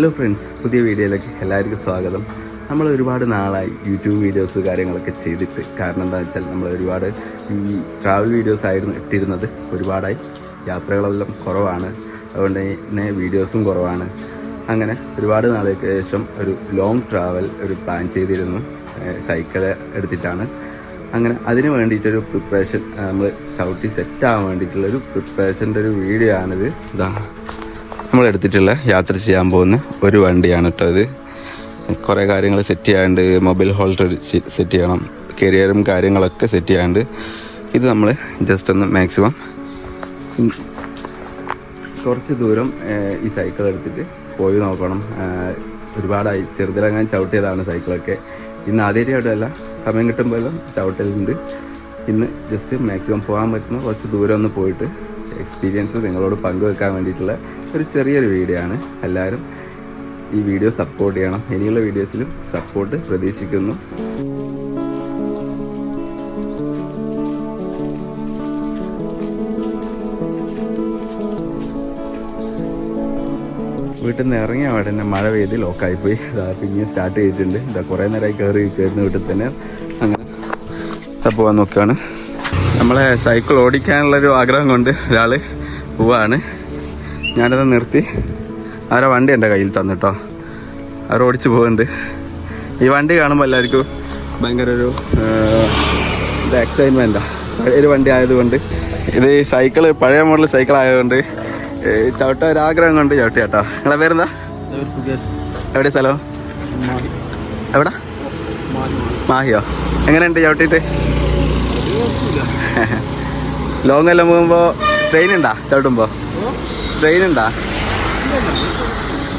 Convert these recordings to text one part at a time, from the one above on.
Hello friends പുതിയ വീഡിയോയിലേക്ക് എല്ലാവർക്കും സ്വാഗതം. നമ്മൾ ഒരുപാട് നാളായി യൂട്യൂബ് വീഡിയോസ് കാര്യങ്ങളൊക്കെ ചെയ്തിട്ട്. കാരണം എന്താ വെച്ചാൽ നമ്മൾ ഒരുപാട് ഈ ട്രാവൽ വീഡിയോസ് ആയിരുന്നു ഇട്ടിരുന്നത്. ഒരുപാടായി. യാത്രകളെല്ലാം കുറവാണ്. അതുകൊണ്ട് തന്നെ വീഡിയോസും കുറവാണ്. അങ്ങനെ ഒരുപാട് നാളേക്ക് ശേഷം ഒരു ലോങ് ട്രാവൽ ഒരു പ്ലാൻ ചെയ്തിരുന്നു. സൈക്കിൾ എടുത്തിട്ടാണ്. അങ്ങനെ അതിന് വേണ്ടിയിട്ടൊരു പ്രിപ്പറേഷൻ നമ്മൾ ചവിട്ടി സെറ്റ് ആവാൻ വേണ്ടിയിട്ടുള്ളൊരു പ്രിപ്പറേഷന്റെ ഒരു വീഡിയോ ആണിത്. ഇതാ. നമ്മൾ എടുത്തിട്ടുള്ള യാത്ര ചെയ്യാൻ പോകുന്ന ഒരു വണ്ടിയാണ് കേട്ടോ ഇത്. കുറേ കാര്യങ്ങൾ സെറ്റ് ചെയ്യാണ്ട് മൊബൈൽ ഹോൾഡർ സെറ്റ് ചെയ്യണം. കരിയറും കാര്യങ്ങളൊക്കെ സെറ്റ് ചെയ്യാണ്ട് ഇത് നമ്മൾ ജസ്റ്റ് ഒന്ന് മാക്സിമം കുറച്ച് ദൂരം ഈ സൈക്കിൾ എടുത്തിട്ട് പോയി നോക്കണം. ഒരുപാടായി. ചെറുതിലങ്ങാൻ ചവിട്ടിയതാണ് സൈക്കിളൊക്കെ ഇന്ന് ആദ്യമായിട്ടല്ല. സമയം കിട്ടുമ്പോഴെല്ലാം ചവിട്ടലുണ്ട്. ഇന്ന് ജസ്റ്റ് മാക്സിമം പോകാൻ പറ്റുന്ന കുറച്ച് ദൂരം ഒന്ന് പോയിട്ട് എക്സ്പീരിയൻസ് നിങ്ങളോട് പങ്കുവെക്കാൻ വേണ്ടിയിട്ടുള്ള ഒരു ചെറിയൊരു വീഡിയോ ആണ്. എല്ലാവരും ഈ വീഡിയോ സപ്പോർട്ട് ചെയ്യണം. ഇനിയുള്ള വീഡിയോസിലും സപ്പോർട്ട് പ്രതീക്ഷിക്കുന്നു. വീട്ടിൽ നിന്ന് ഇറങ്ങിയ അവിടെ തന്നെ മഴ പെയ്ത് ലോക്കായിപ്പോയി അതാ പിന്നെ സ്റ്റാർട്ട് ചെയ്തിട്ടുണ്ട്. ഇതാ കുറേ നേരമായി കയറി കയറുന്ന വീട്ടിൽ തന്നെ. അങ്ങനെ പോവാൻ നോക്കുകയാണ്. നമ്മളെ സൈക്കിൾ ഓടിക്കാനുള്ളൊരു ആഗ്രഹം കൊണ്ട് ഒരാൾ പോവാണ്. ഞാനത് നിർത്തി. അവരെ വണ്ടി എന്റെ കയ്യിൽ തന്നിട്ടോ അവർ ഓടിച്ച് പോകുന്നുണ്ട് ഈ വണ്ടി കാണുമ്പോൾ എല്ലാവർക്കും ഭയങ്കര ഒരു എക്സൈറ്റ്മെന്റാണ് പഴയൊരു വണ്ടി ആയതുകൊണ്ട്. ഇത് സൈക്കിൾ പഴയ മോഡൽ സൈക്കിൾ ആയതുകൊണ്ട് ചവിട്ട ആഗ്രഹം കൊണ്ട് ചവിട്ടി കേട്ടോ നിങ്ങളെ പേരെന്താ? എവിടെ സ്ഥലം? എവിടെ? മാഹിയോ? എങ്ങനെയുണ്ട് ചവിട്ടിയിട്ട്? ലോങ് എല്ലാം പോകുമ്പോൾ സ്ട്രെയിൻ ഉണ്ടാ? ചവിട്ടുമ്പോൾ സ്ട്രെയിൻ ഉണ്ടാ?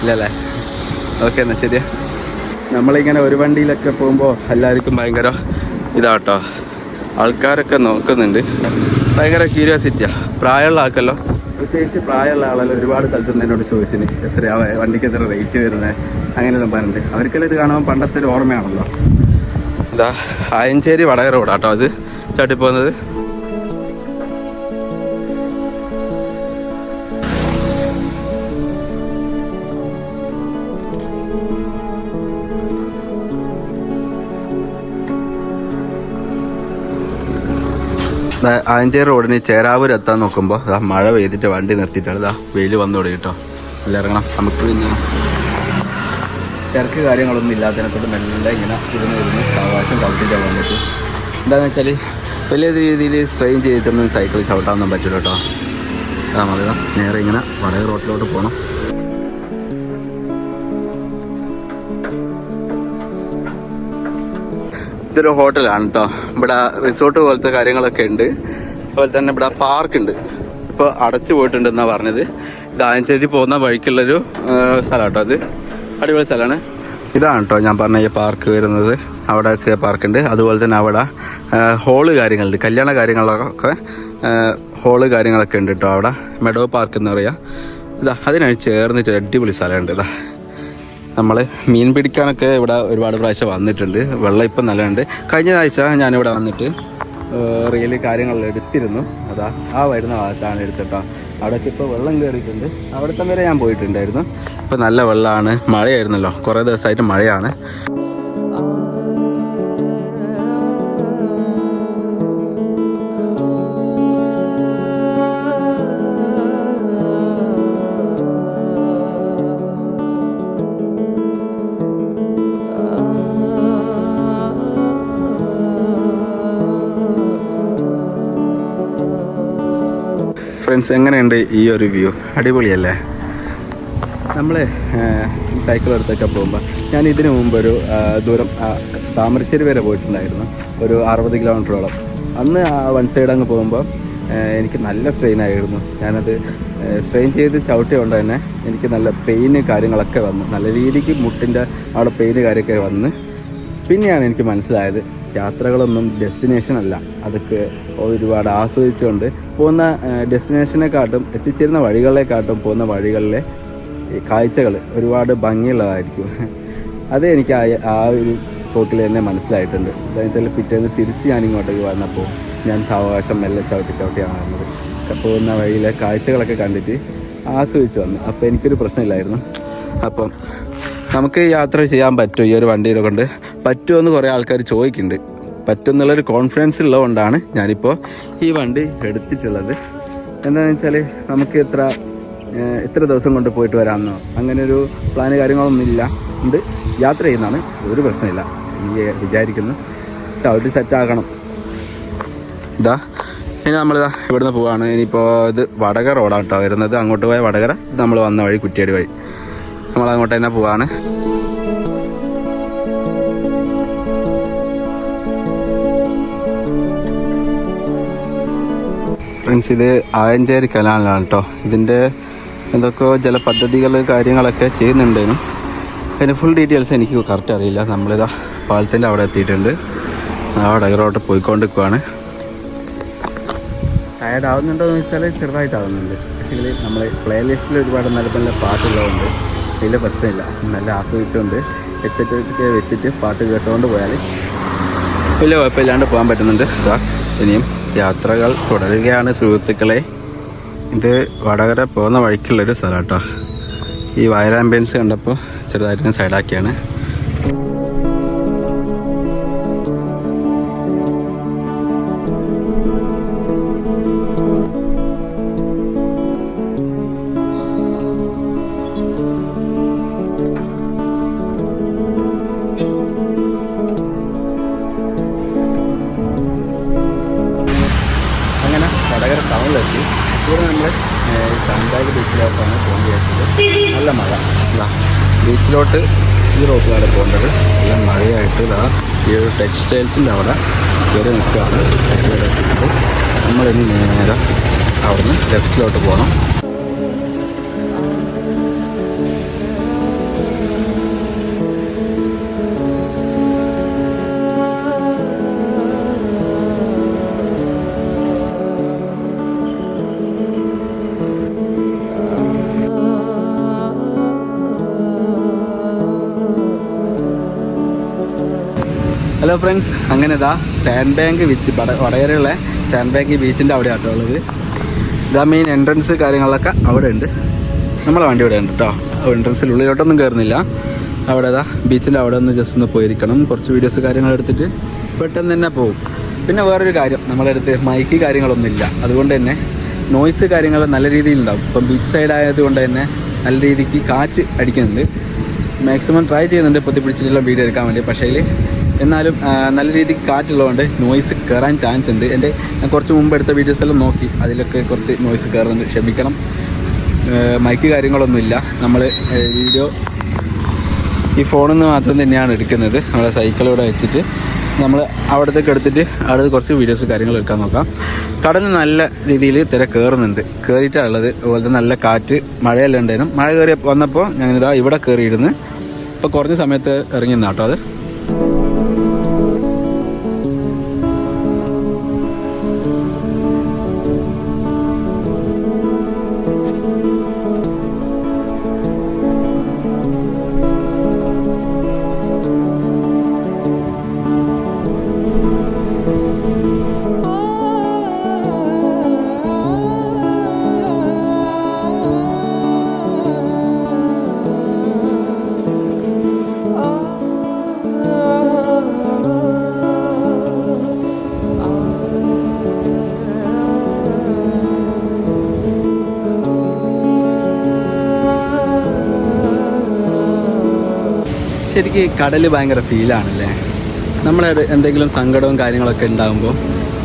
ഇല്ലല്ലേ? ഓക്കെ എന്നാ ശരിയാ. നമ്മളിങ്ങനെ ഒരു വണ്ടിയിലൊക്കെ പോകുമ്പോൾ എല്ലാവർക്കും ഭയങ്കര ഇതാട്ടോ. ആൾക്കാരൊക്കെ നോക്കുന്നുണ്ട്. ഭയങ്കര ക്യൂരിയോസിറ്റിയാ പ്രായമുള്ള ആൾക്കല്ലോ? പ്രത്യേകിച്ച് പ്രായമുള്ള ആളല്ലോ ഒരുപാട് സ്ഥലത്ത് നിന്ന് എന്നോട് ചോദിച്ചിന്. എത്രയാ വണ്ടിക്ക് എത്ര റേറ്റ് വരുന്നത് അങ്ങനെയൊന്നും പറഞ്ഞിട്ട് അവർക്കെല്ലാം ഇത് കാണുമ്പോൾ പണ്ടത്തെ ഒരു ഓർമ്മയാണല്ലോ. ഇതാ ആയഞ്ചേരി വടകര റോഡാട്ടോ അത്. ചാട്ടി പോകുന്നത് ആഞ്ചേരി റോഡിന് ചേരാവൂർ എത്താൻ നോക്കുമ്പോൾ ദാ മഴ പെയ്തിട്ട് വണ്ടി നിർത്തിയിട്ടാണ്. ഇതാ വെയിൽ വന്നു തുടങ്ങി കേട്ടോ അല്ല ഇറങ്ങണം. നമുക്ക് പിന്നെ തിരക്ക് കാര്യങ്ങളൊന്നും ഇല്ലാത്തതിനെക്കൊണ്ട് മെല്ലെ ഇങ്ങനെ ഇരുന്ന് ഇരുന്ന് അവകാശം ചവിട്ടിട്ട് വന്നിട്ട് എന്താണെന്ന് വെച്ചാൽ വലിയ രീതിയിൽ സ്ട്രെയിൻ ചെയ്തിട്ടൊന്നും സൈക്കിൾ ചവിട്ടാനൊന്നും പറ്റില്ല കേട്ടോ അതാ മതി നേരെ ഇങ്ങനെ വടകര റോട്ടിലോട്ട് പോകണം ഇതൊരു ഹോട്ടലാണ് കേട്ടോ ഇവിടെ റിസോർട്ട് പോലത്തെ കാര്യങ്ങളൊക്കെ ഉണ്ട്. അതുപോലെ തന്നെ ഇവിടെ പാർക്ക് ഉണ്ട്. ഇപ്പോൾ അടച്ചു പോയിട്ടുണ്ട് എന്നാണ് പറഞ്ഞത് ആയഞ്ചേരി പോകുന്ന വഴിക്കുള്ളൊരു സ്ഥലം കേട്ടോ അത്. അടിപൊളി സ്ഥലമാണ്. ഇതാണ് കേട്ടോ ഞാൻ പറഞ്ഞ ഈ പാർക്ക് വരുന്നത്. അവിടെയൊക്കെ പാർക്കുണ്ട് അതുപോലെ തന്നെ അവിടെ ഹോൾ കാര്യങ്ങളുണ്ട്. കല്യാണ കാര്യങ്ങളൊക്കെ ഹോൾ കാര്യങ്ങളൊക്കെ ഉണ്ട് കേട്ടോ അവിടെ. മെഡോ പാർക്ക് എന്ന് പറയുക ഇതാ അതിനായി ചേർന്നിട്ട് അടിപൊളി സ്ഥലമുണ്ട്. ഇതാ. നമ്മൾ മീൻ പിടിക്കാനൊക്കെ ഇവിടെ ഒരുപാട് പ്രാവശ്യം വന്നിട്ടുണ്ട്. വെള്ളം ഇപ്പം നല്ലതുണ്ട് കഴിഞ്ഞ ആഴ്ച ഞാനിവിടെ വന്നിട്ട് റീൽ കാര്യങ്ങൾ എടുത്തിരുന്നു. അതാ ആ വരുന്ന ഭാഗത്താണ് എടുത്തിട്ടോ. അവിടേക്ക് ഇപ്പോൾ വെള്ളം കയറിയിട്ടുണ്ട് അവിടുത്തെ വരെ ഞാൻ പോയിട്ടുണ്ടായിരുന്നു. ഇപ്പം നല്ല വെള്ളമാണ്. മഴയായിരുന്നല്ലോ. കുറേ ദിവസമായിട്ട് മഴയാണ്. ഫ്രണ്ട്സ് എങ്ങനെയുണ്ട് ഈ ഒരു വ്യൂ അടിപൊളിയല്ലേ? നമ്മൾ സൈക്കിൾ എടുത്തൊക്കെ പോകുമ്പോൾ ഞാൻ ഇതിനു മുമ്പ് ഒരു ദൂരം താമരശ്ശേരി വരെ പോയിട്ടുണ്ടായിരുന്നു. ഒരു അറുപത് കിലോമീറ്ററോളം അന്ന് ആ വൺ സൈഡ് അങ്ങ് പോകുമ്പോൾ എനിക്ക് നല്ല സ്ട്രെയിൻ ആയിരുന്നു. ഞാനത് സ്ട്രെയിൻ ചെയ്ത് ചവിട്ടിയോണ്ട് തന്നെ എനിക്ക് നല്ല പെയിന് കാര്യങ്ങളൊക്കെ വന്നു. നല്ല രീതിക്ക് മുട്ടിന്റെ അവിടെ പെയിന് കാര്യമൊക്കെ വന്ന്. പിന്നെയാണ് എനിക്ക് മനസ്സിലായത്. യാത്രകളൊന്നും ഡെസ്റ്റിനേഷൻ അല്ല. അതൊക്കെ ഒരുപാട് ആസ്വദിച്ചുകൊണ്ട് പോകുന്ന ഡെസ്റ്റിനേഷനെക്കാട്ടും എത്തിച്ചേരുന്ന വഴികളെക്കാട്ടും പോകുന്ന വഴികളിലെ കാഴ്ചകൾ ഒരുപാട് ഭംഗിയുള്ളതായിരിക്കും. അത് എനിക്ക് ആ ആ ഒരു തോട്ടിൽ തന്നെ മനസ്സിലായിട്ടുണ്ട്. എന്താണെന്ന് വെച്ചാൽ പിറ്റേന്ന് തിരിച്ച് ഞാൻ ഇങ്ങോട്ടേക്ക് വന്നപ്പോൾ ഞാൻ സാവകാശം മെല്ലെ ചവിട്ടി ചവിട്ടിയാണ് വന്നത് പോകുന്ന വഴിയിലെ കാഴ്ചകളൊക്കെ കണ്ടിട്ട് ആസ്വദിച്ച് വന്നു. അപ്പോൾ എനിക്കൊരു പ്രശ്നമില്ലായിരുന്നു. അപ്പം നമുക്ക് യാത്ര ചെയ്യാൻ പറ്റും ഈ ഒരു വണ്ടിയിലെ കൊണ്ട്. പറ്റുമെന്ന് കുറേ ആൾക്കാർ ചോദിക്കുന്നുണ്ട്. പറ്റും എന്നുള്ളൊരു കോൺഫിഡൻസ് ഉള്ളതുകൊണ്ടാണ് ഞാനിപ്പോൾ ഈ വണ്ടി എടുത്തിട്ടുള്ളത്. എന്താണെന്ന് വെച്ചാൽ നമുക്ക് എത്ര എത്ര ദിവസം കൊണ്ട് പോയിട്ട് വരാമെന്നോ അങ്ങനെ ഒരു പ്ലാൻ കാര്യങ്ങളൊന്നും ഇല്ല. ഉണ്ട്. യാത്ര ചെയ്യുന്നതാണ്. ഒരു പ്രശ്നമില്ല. ഈ വിചാരിക്കുന്നു. ചവിട്ടി സെറ്റാക്കണം ഇതാ ഇനി നമ്മളിതാ ഇവിടുന്ന് പോവാണ്. ഇനിയിപ്പോൾ ഇത് വടകര റോഡാണ് കേട്ടോ വരുന്നത്. അങ്ങോട്ട് പോയ വടകര നമ്മൾ വന്ന വഴി കുറ്റിയാടി വഴി. നമ്മൾ അങ്ങോട്ട് തന്നെ പോവാണ്. ഫ്രണ്ട്സ് ഇത് ആയഞ്ചേരി കനാലാണ് കേട്ടോ ഇതിന്റെ എന്തൊക്കെയോ ജലപദ്ധതികൾ കാര്യങ്ങളൊക്കെ ചെയ്യുന്നുണ്ടേനും അതിന് ഫുൾ ഡീറ്റെയിൽസ് എനിക്ക് കറക്റ്റ് അറിയില്ല. നമ്മളിതാ പാലത്തിന്റെ അവിടെ എത്തിയിട്ടുണ്ട്. ആ ഇറോട്ട് പോയിക്കൊണ്ടിരിക്കുവാണ്. ടയർഡ് ആവുന്നുണ്ടോ എന്ന് വെച്ചാൽ ചെറുതായിട്ടാവുന്നുണ്ട്. പക്ഷേ നമ്മൾ പ്ലേ ലിസ്റ്റിൽ ഒരുപാട് നല്ല നല്ല പാട്ടുള്ളതുകൊണ്ട് വലിയ പ്രശ്നമില്ല. നല്ല ആസ്വദിച്ചുകൊണ്ട് ഹെഡ്സെറ്റ് വെച്ചിട്ട് പാട്ട് കേട്ടുകൊണ്ട് പോയാൽ വലിയ കുഴപ്പമില്ലാണ്ട് പോകാൻ പറ്റുന്നുണ്ട്. ഇനിയും യാത്രകൾ തുടരുകയാണ് സുഹൃത്തുക്കളെ. ഇത് വടകര പോകുന്ന വഴിക്കുള്ളൊരു സ്ഥലം കേട്ടോ. ഈ വയർ ആംബിയൻസ് കണ്ടപ്പോൾ ചെറുതായിട്ട് സൈഡാക്കിയാണ്. ഇവിടെ നമ്മൾ സാന്താഗ് ബീച്ചിലോട്ടാണ് പോകേണ്ടി വെച്ചത് നല്ല മഴ. ബീച്ചിലോട്ട് ഈ റോട്ടിലാണ് പോകേണ്ടത്. നല്ല മഴയായിട്ട് ഇതാ ഈ ഒരു ടെക്സ്റ്റൈൽസിന്റെ അവിടെ കയറി നിൽക്കുകയാണ്. നമ്മളിനി നേരെ അവിടുന്ന് ലെഫ്റ്റിലോട്ട് പോകണം. ഹലോ ഫ്രണ്ട്സ് അങ്ങനെ ഇതാ സാൻഡ് ബാങ്ക് ബീച്ച് വട വടകരയുള്ള സാൻഡ് ബാങ്ക് ബീച്ചിന്റെ അവിടെ ആട്ടോ ഉള്ളത്. ഇതാ മെയിൻ എൻട്രൻസ് കാര്യങ്ങളൊക്കെ അവിടെ ഉണ്ട് നമ്മളെ വണ്ടി ഇവിടെ ഉണ്ട് കേട്ടോ എൻട്രൻസിൽ ഉള്ളിലോട്ടൊന്നും കയറുന്നില്ല അവിടെ ഇതാ ബീച്ചിന്റെ അവിടെ ഒന്ന് ജസ്റ്റ് ഒന്ന് പോയിരിക്കണം. കുറച്ച് വീഡിയോസ് കാര്യങ്ങൾ എടുത്തിട്ട് പെട്ടെന്ന് തന്നെ പോകും പിന്നെ വേറൊരു കാര്യം നമ്മുടെ അടുത്ത് മൈക്ക് കാര്യങ്ങളൊന്നും ഇല്ല അതുകൊണ്ട് തന്നെ നോയ്സ് കാര്യങ്ങൾ നല്ല രീതിയിൽ ഉണ്ടാവും. ഇപ്പം ബീച്ച് സൈഡ് ആയതുകൊണ്ട് തന്നെ നല്ല രീതിക്ക് കാറ്റ് അടിക്കുന്നുണ്ട്. മാക്സിമം ട്രൈ ചെയ്യുന്നുണ്ട് പൊത്തിപ്പിടിച്ചിട്ടുള്ള വീഡിയോ എടുക്കാൻ വേണ്ടി. പക്ഷേ എന്നാലും നല്ല രീതിക്ക് കാറ്റുള്ളതുകൊണ്ട് നോയ്സ് കയറാൻ ചാൻസ് ഉണ്ട്. എന്റെ ഞാൻ കുറച്ച് മുമ്പ് എടുത്ത വീഡിയോസ് എല്ലാം നോക്കി. അതിലൊക്കെ കുറച്ച് നോയ്സ് കയറുന്നുണ്ട് ക്ഷമിക്കണം. മൈക്ക് കാര്യങ്ങളൊന്നുമില്ല. നമ്മൾ വീഡിയോ ഈ ഫോണിൽ നിന്ന് മാത്രം തന്നെയാണ് എടുക്കുന്നത്. നമ്മളെ സൈക്കിളിലൂടെ വെച്ചിട്ട് നമ്മൾ അവിടത്തേക്ക് എടുത്തിട്ട് അവിടെ കുറച്ച് വീഡിയോസ് കാര്യങ്ങൾ എടുക്കാൻ നോക്കാം. കടന്ന് നല്ല രീതിയിൽ തിര കയറുന്നുണ്ട് കയറിയിട്ടാണ് ഉള്ളത്. അതുപോലെ നല്ല കാറ്റ് മഴയെല്ലാം ഉണ്ടായിരുന്നു. മഴ കയറി വന്നപ്പോൾ ഞാനിതാ ഇവിടെ കയറിയിരുന്നു ഇപ്പോൾ കുറഞ്ഞ സമയത്ത് ഇറങ്ങി കേട്ടോ അത്. ശരിക്കും കടൽ ഭയങ്കര ഫീലാണല്ലേ? നമ്മളെ എന്തെങ്കിലും സങ്കടവും കാര്യങ്ങളൊക്കെ ഉണ്ടാകുമ്പോൾ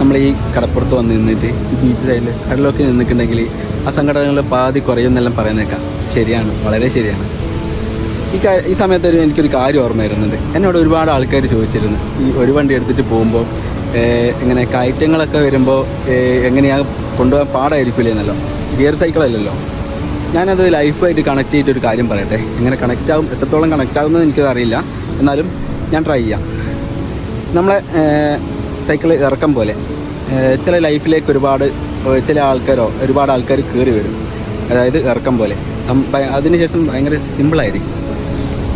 നമ്മൾ ഈ കടപ്പുറത്ത് വന്ന് നിന്നിട്ട് ബീച്ച് സൈഡിൽ കടലൊക്കെ നിന്നിട്ടുണ്ടെങ്കിൽ ആ സങ്കടങ്ങൾ പാതി കുറയുമെന്നെല്ലാം പറയുന്നേക്കാം. ശരിയാണ് വളരെ ശരിയാണ്. ഈ ഈ സമയത്ത് ഒരു എനിക്കൊരു കാര്യം ഓർമ്മ വരുന്നുണ്ട്. എന്നോട് ഒരുപാട് ആൾക്കാർ ചോദിച്ചിരുന്നു. ഈ ഒരു വണ്ടി എടുത്തിട്ട് പോകുമ്പോൾ ഇങ്ങനെ കയറ്റങ്ങളൊക്കെ വരുമ്പോൾ എങ്ങനെയാണ് കൊണ്ടുപോകാൻ പാടായിരിക്കില്ലേ എന്നല്ലോ. ഗിയർ സൈക്കിളല്ലല്ലോ. ഞാനത് ലൈഫായിട്ട് കണക്ട് ചെയ്തിട്ടൊരു കാര്യം പറയട്ടെ. എങ്ങനെ കണക്റ്റ് ആവും എത്രത്തോളം കണക്റ്റ് എനിക്കത് അറിയില്ല. എന്നാലും ഞാൻ ട്രൈ ചെയ്യാം. നമ്മളെ സൈക്കിൾ ഇറക്കം പോലെ ചില ലൈഫിലേക്ക് ഒരുപാട് ചില ആൾക്കാരോ ഒരുപാട് ആൾക്കാർ കയറി വരും. അതായത് ഇറക്കം പോലെ. അതിനുശേഷം ഭയങ്കര സിമ്പിളായിരിക്കും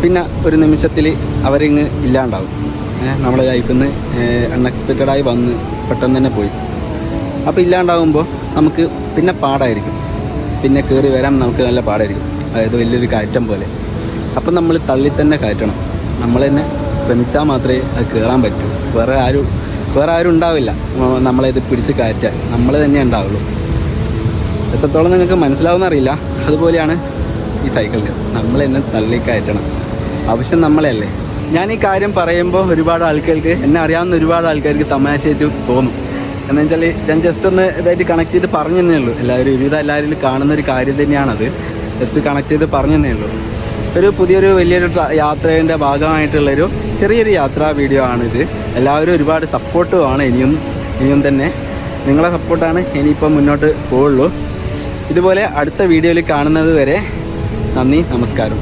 പിന്നെ ഒരു നിമിഷത്തിൽ അവരിങ്ങ് ഇല്ലാണ്ടാവും. നമ്മളെ ലൈഫിൽ നിന്ന് അൺഎക്സ്പെക്റ്റഡായി വന്ന് പെട്ടെന്ന് തന്നെ പോയി. അപ്പോൾ ഇല്ലാണ്ടാവുമ്പോൾ നമുക്ക് പിന്നെ പാടായിരിക്കും. പിന്നെ കയറി വരാൻ നമുക്ക് നല്ല പാടായിരിക്കും. അതായത് വലിയൊരു കയറ്റം പോലെ. അപ്പം നമ്മൾ തള്ളി തന്നെ കയറ്റണം. നമ്മൾ തന്നെ ശ്രമിച്ചാൽ മാത്രമേ അത് കയറാൻ പറ്റൂ. വേറെ ആരും വേറെ ആരും ഉണ്ടാവില്ല. നമ്മളെ ഇത് പിടിച്ച് കയറ്റാൻ. നമ്മൾ തന്നെ ഉണ്ടാവുള്ളൂ. എത്രത്തോളം നിങ്ങൾക്ക് മനസ്സിലാവുന്ന അറിയില്ല. അതുപോലെയാണ് ഈ സൈക്കിളിന് നമ്മൾ തന്നെ തള്ളി കയറ്റണം. ആവശ്യം നമ്മളെയല്ലേ? ഞാൻ ഈ കാര്യം പറയുമ്പോൾ ഒരുപാട് ആൾക്കാർക്ക് എന്നെ അറിയാവുന്ന ഒരുപാട് ആൾക്കാർക്ക് തമാശയായിട്ട് തോന്നും. എന്ന് വെച്ചാൽ ഞാൻ ജസ്റ്റ് ഒന്ന് ഇതായിട്ട് കണക്ട് ചെയ്ത് പറഞ്ഞു തന്നേ ഉള്ളൂ. എല്ലാവരും ഒരുവിധം എല്ലാവരും കാണുന്ന ഒരു കാര്യം തന്നെയാണത്. ജസ്റ്റ് കണക്ട് ചെയ്ത് പറഞ്ഞു തന്നേ ഉള്ളൂ. ഒരു പുതിയൊരു വലിയൊരു യാത്രേന്റെ ഭാഗമായിട്ടുള്ളൊരു ചെറിയൊരു യാത്രാ വീഡിയോ ആണിത്. എല്ലാവരും ഒരുപാട് സപ്പോർട്ടുമാണ് ഇനിയും ഇനിയും തന്നെ. നിങ്ങളെ സപ്പോർട്ടാണ് ഇനിയിപ്പം മുന്നോട്ട് പോവുള്ളൂ. ഇതുപോലെ അടുത്ത വീഡിയോയിൽ കാണുന്നത് വരെ നന്ദി നമസ്കാരം.